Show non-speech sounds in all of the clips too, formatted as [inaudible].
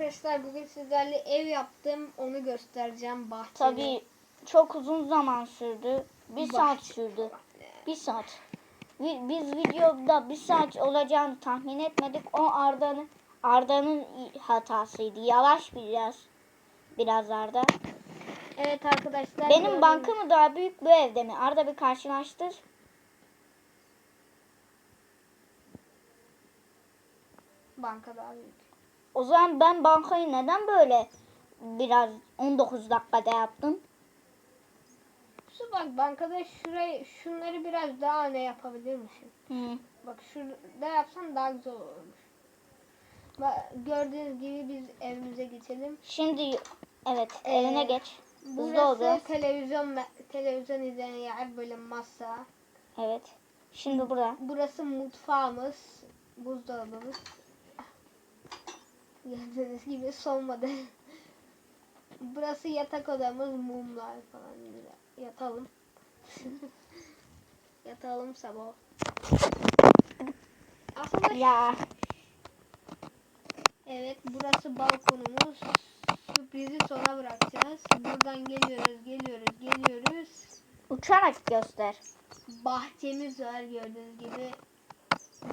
arkadaşlar bugün sizlerle ev yaptım. Onu göstereceğim bahçede. Tabii çok uzun zaman sürdü. Bir Bah- saat sürdü. Bir saat. Vi- Biz videoda bir saat olacağını tahmin etmedik. O Arda'nın Arda'nın hatasıydı. Yavaş biraz. Biraz Arda. Evet arkadaşlar. Benim gördüğünüz- banka mı daha büyük bu evde mi? Arda bir karşılaştır. banka daha büyük. O zaman ben bankayı neden böyle biraz 19 dakikada yaptım? Şu bak bankada şurayı şunları biraz daha ne yapabilir misin? Hı. Bak şurada yapsan daha güzel olurmuş. Bak, gördüğünüz gibi biz evimize geçelim. Şimdi evet Ee, evine geç. Hızlı oldu. televizyon televizyon izleyen yer böyle masa. Evet. Şimdi burada. Burası mutfağımız. Buzdolabımız. Gördüğünüz gibi son model. Burası yatak odamız. Mumlar falan. Güzel. Yatalım. [laughs] Yatalım sabah. Aslında Ya evet burası balkonumuz. Sürprizi sona bırakacağız. Buradan geliyoruz, geliyoruz, geliyoruz. uçarak göster. bahçemiz var gördüğünüz gibi.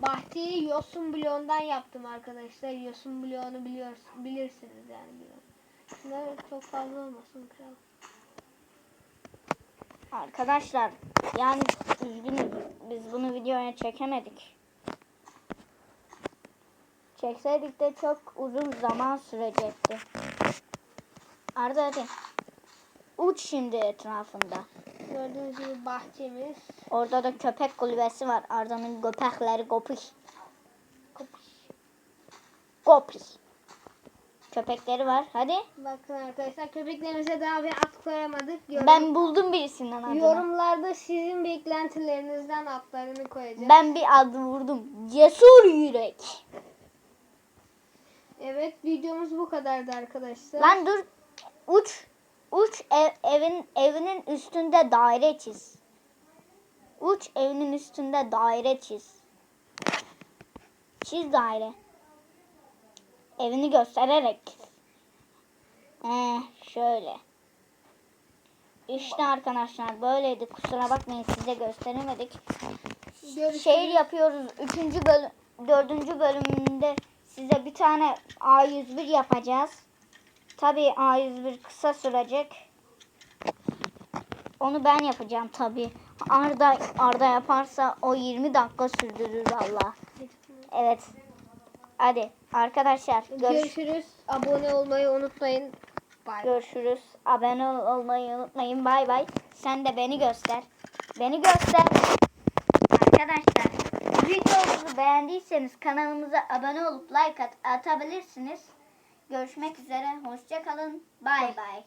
Bahçeyi yosun bloğundan yaptım arkadaşlar. Yosun bloğunu biliyor, bilirsiniz yani. Şunlar çok fazla olmasın kral. Arkadaşlar yani üzgünüz biz bunu videoya çekemedik. Çekseydik de çok uzun zaman sürecekti. Arda hadi. Uç şimdi etrafında. Gördüğünüz gibi bahçemiz. Orada da köpek kulübesi var. Arda'nın köpekleri kopuş. Kopuş. Kopuş. Köpekleri var. Hadi. Bakın arkadaşlar köpeklerimize daha bir at koyamadık. Yorum- Ben buldum birisinden adını. yorumlarda sizin beklentilerinizden atlarını koyacağız. Ben bir adı vurdum. Cesur yürek. Evet videomuz bu kadardı arkadaşlar. Lan dur. Uç. Uç ev, evin evinin üstünde daire çiz. Uç evinin üstünde daire çiz. Çiz daire. Evini göstererek. Ee, şöyle. İşte arkadaşlar böyleydi. Kusura bakmayın size gösteremedik. Görüşürüz. Şehir yapıyoruz. Üçüncü bölüm, dördüncü bölümünde size bir tane A101 yapacağız. Tabii A101 kısa sürecek. Onu ben yapacağım tabii. Arda Arda yaparsa o 20 dakika sürdürür Allah. Evet. Hadi arkadaşlar görüş, Görüşürüz. Abone olmayı unutmayın. Bye. görüşürüz. Abone ol- olmayı unutmayın. Bay bay. Sen de beni göster. Beni göster. Arkadaşlar videomuzu beğendiyseniz kanalımıza abone olup like at atabilirsiniz. Görüşmek üzere. Hoşça kalın. Bay bay.